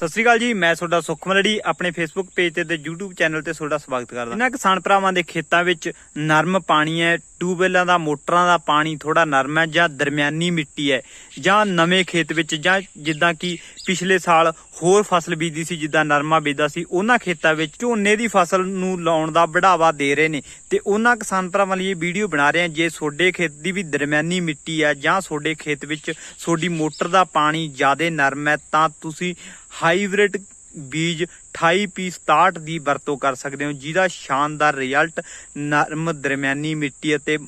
ਸਤਿ ਸ਼੍ਰੀ ਅਕਾਲ ਜੀ, ਮੈਂ ਤੁਹਾਡਾ ਸੁਖਮਲੜੀ ਆਪਣੇ ਫੇਸਬੁੱਕ ਪੇਜ ਤੇ ਤੇ YouTube ਚੈਨਲ ਤੇ ਤੁਹਾਡਾ ਸਵਾਗਤ ਕਰਦਾ। ਇਹਨਾਂ ਕਿਸਾਨ ਭਰਾਵਾਂ ਦੇ ਖੇਤਾਂ ਵਿੱਚ ਨਰਮ ਪਾਣੀ ਹੈ, ਟਿਊਬਵੈਲਾਂ ਦਾ, ਮੋਟਰਾਂ ਦਾ ਪਾਣੀ ਥੋੜਾ ਨਰਮ ਹੈ ਜਾਂ ਦਰਮਿਆਨੀ ਮਿੱਟੀ ਹੈ ਜਾਂ ਨਵੇਂ ਖੇਤ ਵਿੱਚ ਜਾਂ ਜਿੱਦਾਂ ਕਿ ਪਿਛਲੇ ਸਾਲ ਹੋਰ ਫਸਲ ਬੀਜੀ ਸੀ ਜਿੱਦਾਂ ਨਰਮਾ ਬੀਜਦਾ ਸੀ, ਉਹਨਾਂ ਖੇਤਾਂ ਵਿੱਚ ਝੋਨੇ ਦੀ ਫਸਲ ਨੂੰ ਲਾਉਣ ਦਾ ਬੜਾਵਾ ਦੇ ਰਹੇ ਨੇ ਤੇ ਉਹਨਾਂ ਕਿਸਾਨ ਭਰਾਵਾਂ ਲਈ ਇਹ ਵੀਡੀਓ ਬਣਾ ਰਹੇ ਹਾਂ ਜੇ ਤੁਹਾਡੇ ਖੇਤ ਦੀ ਵੀ ਦਰਮਿਆਨੀ ਮਿੱਟੀ ਹੈ ਜਾਂ ਤੁਹਾਡੇ ਖੇਤ ਵਿੱਚ ਤੁਹਾਡੀ ਮੋਟਰ ਦਾ ਪਾਣੀ ਜ਼ਿਆਦਾ ਨਰਮ ਹੈ ਤਾਂ ਤੁਸੀਂ ਹਾਈਬ੍ਰਿਡ ਬੀਜ 28P67 ਦੀ ਵਰਤੋਂ ਕਰ ਸਕਦੇ ਹੋ, ਜਿਹਦਾ ਸ਼ਾਨਦਾਰ ਰਿਜ਼ਲਟ ਨਰਮ ਦਰਮਿਆਨੀ ਮਿੱਟੀ ਅਤੇ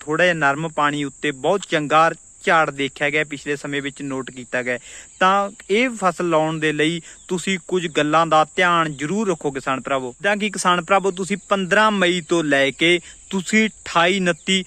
ਥੋੜਾ ਜਿਹਾ ਨਰਮ ਪਾਣੀ ਉੱਤੇ ਬਹੁਤ ਚੰਗਾ ਝਾੜ ਦੇਖਿਆ ਗਿਆ, ਪਿਛਲੇ ਸਮੇਂ ਵਿੱਚ ਨੋਟ ਕੀਤਾ ਗਿਆ। ਤਾਂ ਇਹ ਫਸਲ ਲਾਉਣ ਦੇ ਲਈ ਤੁਸੀਂ ਕੁਝ ਗੱਲਾਂ ਦਾ ਧਿਆਨ ਜ਼ਰੂਰ ਰੱਖੋ ਕਿਸਾਨ ਭਰਾਵੋ। ਤਾਂ ਕਿ ਕਿਸਾਨ ਭਰਾਵੋ, ਤੁਸੀਂ 15 ਮਈ ਤੋਂ ਲੈ ਕੇ ਤੁਸੀਂ 28 29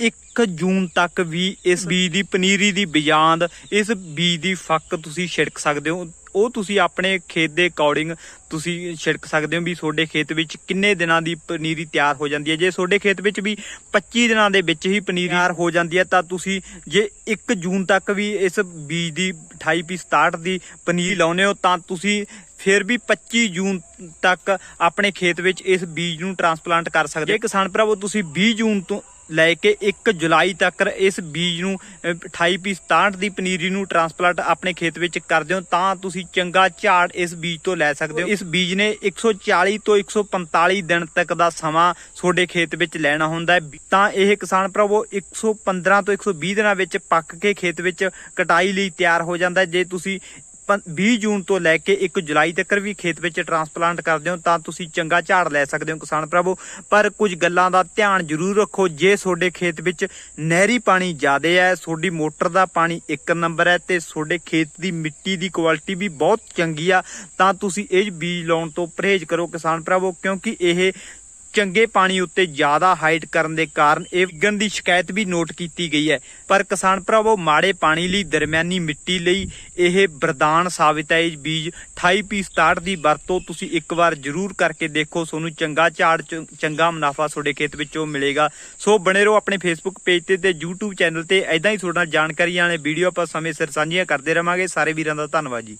1 ਜੂਨ ਤੱਕ ਵੀ ਇਸ ਬੀਜ ਦੀ, ਪਨੀਰੀ ਦੀ ਬਿਜਾਂਦ, ਇਸ ਬੀਜ ਦੀ ਫੱਕ ਤੁਸੀਂ ਛਿੜਕ ਸਕਦੇ ਹੋ। ਉਹ ਤੁਸੀਂ ਆਪਣੇ ਖੇਤ ਦੇ ਅਕੋਰਡਿੰਗ ਤੁਸੀਂ ਛਿੜਕ ਸਕਦੇ ਹੋ ਵੀ ਤੁਹਾਡੇ ਖੇਤ ਵਿੱਚ ਕਿੰਨੇ ਦਿਨਾਂ ਦੀ ਪਨੀਰੀ ਤਿਆਰ ਹੋ ਜਾਂਦੀ ਹੈ। ਜੇ ਤੁਹਾਡੇ ਖੇਤ ਵਿੱਚ ਵੀ 25 ਦਿਨਾਂ ਦੇ ਵਿੱਚ ਹੀ ਪਨੀਰੀ ਤਿਆਰ ਹੋ ਜਾਂਦੀ ਹੈ, ਤਾਂ ਤੁਸੀਂ ਜੇ 1 ਜੂਨ ਤੱਕ ਵੀ ਇਸ ਬੀਜ ਦੀ 28P67 ਦੀ ਪਨੀਰੀ ਲਾਉਨੇ ਹੋ, ਤਾਂ ਤੁਸੀਂ ਫਿਰ ਵੀ 25 ਜੂਨ ਤੱਕ ਆਪਣੇ ਖੇਤ ਵਿੱਚ ਇਸ ਬੀਜ ਨੂੰ ਟ੍ਰਾਂਸਪਲਾਂਟ ਕਰ ਸਕਦੇ ਜੇ ਕਿਸਾਨ ਭਰਾਵੋ, ਤੁਸੀਂ 20 ਜੂਨ ਤੋਂ ਲੈ ਕੇ 1 ਜੁਲਾਈ ਤੱਕ ਇਸ ਬੀਜ ਨੂੰ 28P67 ਦੀ ਪਨੀਰੀ ਨੂੰ ਟ੍ਰਾਂਸਪਲਾਂਟ ਆਪਣੇ ਖੇਤ ਵਿੱਚ ਕਰਦੇ ਹੋ, ਤਾਂ ਤੁਸੀਂ ਚੰਗਾ ਝਾੜ ਇਸ ਬੀਜ ਤੋਂ ਲੈ ਸਕਦੇ ਹੋ। ਇਸ ਬੀਜ ਨੇ 140 ਤੋਂ 145 ਦਿਨ ਤੱਕ ਦਾ ਸਮਾਂ ਤੁਹਾਡੇ ਖੇਤ ਵਿੱਚ ਲੈਣਾ ਹੁੰਦਾ ਹੈ। ਤਾਂ ਇਹ ਕਿਸਾਨ ਭਰਾਵੋ 115 ਤੋਂ 120 ਦਿਨਾਂ ਵਿੱਚ ਪੱਕ ਕੇ ਖੇਤ ਵਿੱਚ ਕਟਾਈ ਲਈ ਤਿਆਰ ਹੋ ਜਾਂਦਾ ਜੇ ਤੁਸੀਂ 20 ਜੂਨ ਤੋਂ ਲੈ ਕੇ 1 ਜੁਲਾਈ ਤੱਕ ਵੀ ਖੇਤ ਵਿੱਚ ਟਰਾਂਸਪਲਾਂਟ ਕਰਦੇ ਹੋ, ਤਾਂ ਤੁਸੀਂ ਚੰਗਾ ਝਾੜ ਲੈ ਸਕਦੇ ਹੋ ਕਿਸਾਨ ਭਰਾਵੋ। ਪਰ ਕੁਝ ਗੱਲਾਂ ਦਾ ਧਿਆਨ ਜ਼ਰੂਰ ਰੱਖੋ, ਜੇ ਤੁਹਾਡੇ ਖੇਤ ਵਿੱਚ ਨਹਿਰੀ ਪਾਣੀ ਜ਼ਿਆਦਾ ਹੈ, ਤੁਹਾਡੀ ਮੋਟਰ ਦਾ ਪਾਣੀ ਇੱਕ ਨੰਬਰ ਹੈ ਤੇ ਤੁਹਾਡੇ ਖੇਤ ਦੀ ਮਿੱਟੀ ਦੀ ਕੁਆਲਿਟੀ ਵੀ ਬਹੁਤ ਚੰਗੀ ਆ, ਤਾਂ ਤੁਸੀਂ ਇਹ ਬੀਜ ਲਾਉਣ ਤੋਂ ਪਰਹੇਜ਼ ਕਰੋ ਕਿਸਾਨ ਭਰਾਵੋ, ਕਿਉਂਕਿ ਇਹ ਚੰਗੇ ਪਾਣੀ ਉੱਤੇ ਜ਼ਿਆਦਾ ਹਾਈਟ ਕਰਨ ਦੇ ਕਾਰਨ ਇਹ ਵਿਗਣ ਦੀ ਸ਼ਿਕਾਇਤ ਵੀ ਨੋਟ ਕੀਤੀ ਗਈ ਹੈ। ਪਰ ਕਿਸਾਨ ਭਰਾਵੋ, ਮਾੜੇ ਪਾਣੀ ਲਈ ਦਰਮਿਆਨੀ ਮਿੱਟੀ ਲਈ ਇਹ ਬਰਦਾਨ ਸਾਬਿਤ ਹੈ। ਇਹ ਬੀਜ 28P67 ਦੀ ਵਰਤੋਂ ਤੁਸੀਂ ਇੱਕ ਵਾਰ ਜ਼ਰੂਰ ਕਰਕੇ ਦੇਖੋ। ਤੁਹਾਨੂੰ ਚੰਗਾ ਝਾੜ ਚੰਗਾ ਮੁਨਾਫਾ ਤੁਹਾਡੇ ਖੇਤ ਵਿੱਚੋਂ ਮਿਲੇਗਾ। ਸੋ ਬਣੇ ਰਹੋ ਆਪਣੇ ਫੇਸਬੁੱਕ ਪੇਜ ਤੇ ਤੇ YouTube ਚੈਨਲ ਤੇ। ਐਦਾਂ ਹੀ ਤੁਹਾਡੇ ਨਾਲ ਜਾਣਕਾਰੀ ਵਾਲੇ ਵੀਡੀਓ ਆਪਾਂ ਸਮੇਂ ਸਿਰ ਸਾਂਝੀਆਂ ਕਰਦੇ ਰਵਾਂਗੇ। ਸਾਰੇ ਵੀਰਾਂ ਦਾ ਧੰਨਵਾਦ ਜੀ।